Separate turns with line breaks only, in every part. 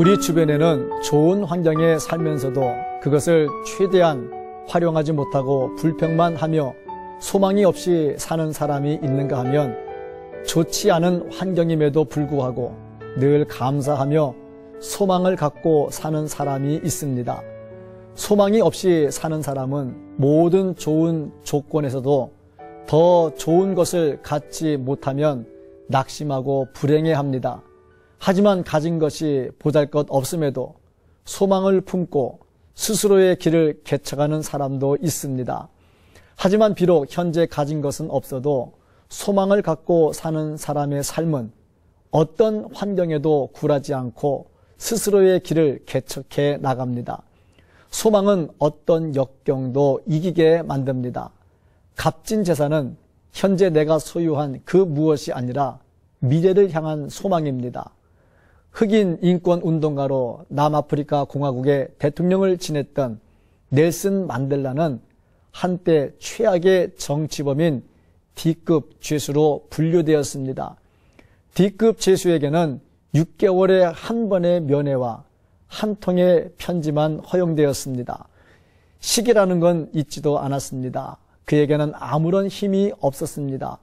우리 주변에는 좋은 환경에 살면서도 그것을 최대한 활용하지 못하고 불평만 하며 소망이 없이 사는 사람이 있는가 하면 좋지 않은 환경임에도 불구하고 늘 감사하며 소망을 갖고 사는 사람이 있습니다. 소망이 없이 사는 사람은 모든 좋은 조건에서도 더 좋은 것을 갖지 못하면 낙심하고 불행해 합니다. 하지만 가진 것이 보잘 것 없음에도 소망을 품고 스스로의 길을 개척하는 사람도 있습니다. 하지만 비록 현재 가진 것은 없어도 소망을 갖고 사는 사람의 삶은 어떤 환경에도 굴하지 않고 스스로의 길을 개척해 나갑니다. 소망은 어떤 역경도 이기게 만듭니다. 값진 재산은 현재 내가 소유한 그 무엇이 아니라 미래를 향한 소망입니다. 흑인 인권 운동가로 남아프리카 공화국의 대통령을 지냈던 넬슨 만델라는 한때 최악의 정치범인 D급 죄수로 분류되었습니다. D급 죄수에게는 6개월에 한 번의 면회와 한 통의 편지만 허용되었습니다. 시기라는 건 있지도 않았습니다. 그에게는 아무런 힘이 없었습니다.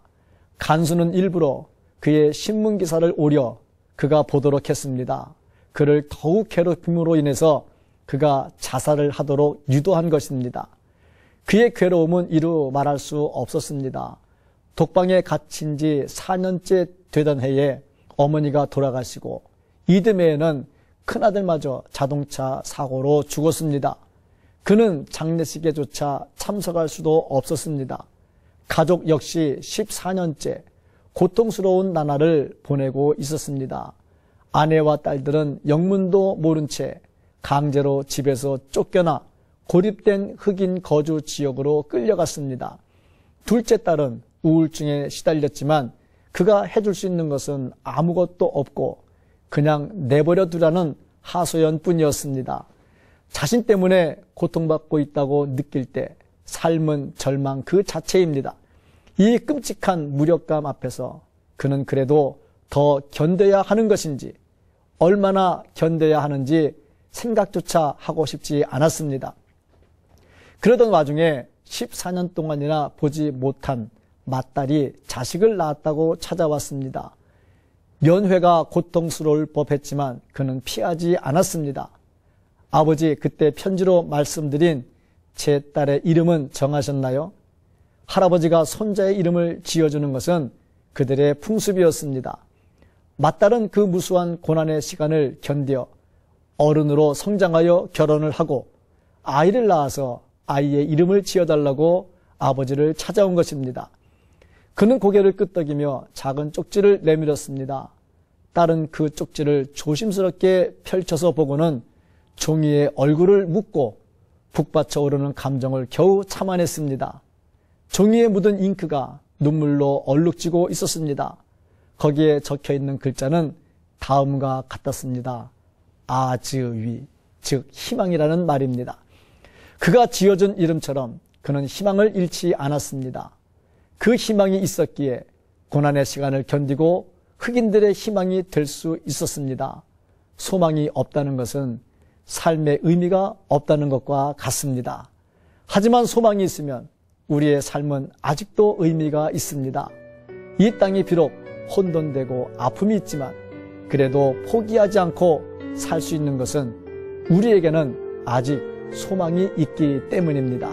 간수는 일부러 그의 신문 기사를 오려 그가 보도록 했습니다. 그를 더욱 괴롭힘으로 인해서 그가 자살을 하도록 유도한 것입니다. 그의 괴로움은 이루 말할 수 없었습니다. 독방에 갇힌 지 4년째 되던 해에 어머니가 돌아가시고 이듬해에는 큰아들마저 자동차 사고로 죽었습니다. 그는 장례식에조차 참석할 수도 없었습니다. 가족 역시 14년째 고통스러운 나날을 보내고 있었습니다. 아내와 딸들은 영문도 모른 채 강제로 집에서 쫓겨나 고립된 흑인 거주 지역으로 끌려갔습니다. 둘째 딸은 우울증에 시달렸지만 그가 해줄 수 있는 것은 아무것도 없고 그냥 내버려 두라는 하소연 뿐이었습니다. 자신 때문에 고통받고 있다고 느낄 때 삶은 절망 그 자체입니다. 이 끔찍한 무력감 앞에서 그는 그래도 더 견뎌야 하는 것인지 얼마나 견뎌야 하는지 생각조차 하고 싶지 않았습니다. 그러던 와중에 14년 동안이나 보지 못한 맏딸이 자식을 낳았다고 찾아왔습니다. 면회가 고통스러울 법했지만 그는 피하지 않았습니다. 아버지 그때 편지로 말씀드린 제 딸의 이름은 정하셨나요? 할아버지가 손자의 이름을 지어주는 것은 그들의 풍습이었습니다. 맏딸은 그 무수한 고난의 시간을 견뎌 어른으로 성장하여 결혼을 하고 아이를 낳아서 아이의 이름을 지어달라고 아버지를 찾아온 것입니다. 그는 고개를 끄덕이며 작은 쪽지를 내밀었습니다. 딸은 그 쪽지를 조심스럽게 펼쳐서 보고는 종이에 얼굴을 묻고 북받쳐 오르는 감정을 겨우 참아냈습니다. 종이에 묻은 잉크가 눈물로 얼룩지고 있었습니다. 거기에 적혀 있는 글자는 다음과 같았습니다. 아즈위, 즉 희망이라는 말입니다. 그가 지어준 이름처럼 그는 희망을 잃지 않았습니다. 그 희망이 있었기에 고난의 시간을 견디고 흑인들의 희망이 될 수 있었습니다. 소망이 없다는 것은 삶의 의미가 없다는 것과 같습니다. 하지만 소망이 있으면 우리의 삶은 아직도 의미가 있습니다. 이 땅이 비록 혼돈되고 아픔이 있지만 그래도 포기하지 않고 살 수 있는 것은 우리에게는 아직 소망이 있기 때문입니다.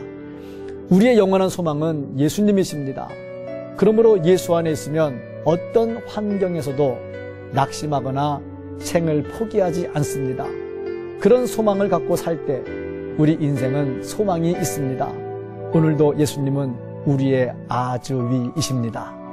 우리의 영원한 소망은 예수님이십니다. 그러므로 예수 안에 있으면 어떤 환경에서도 낙심하거나 생을 포기하지 않습니다. 그런 소망을 갖고 살 때 우리 인생은 소망이 있습니다. 오늘도 예수님은 우리의 아주 위이십니다.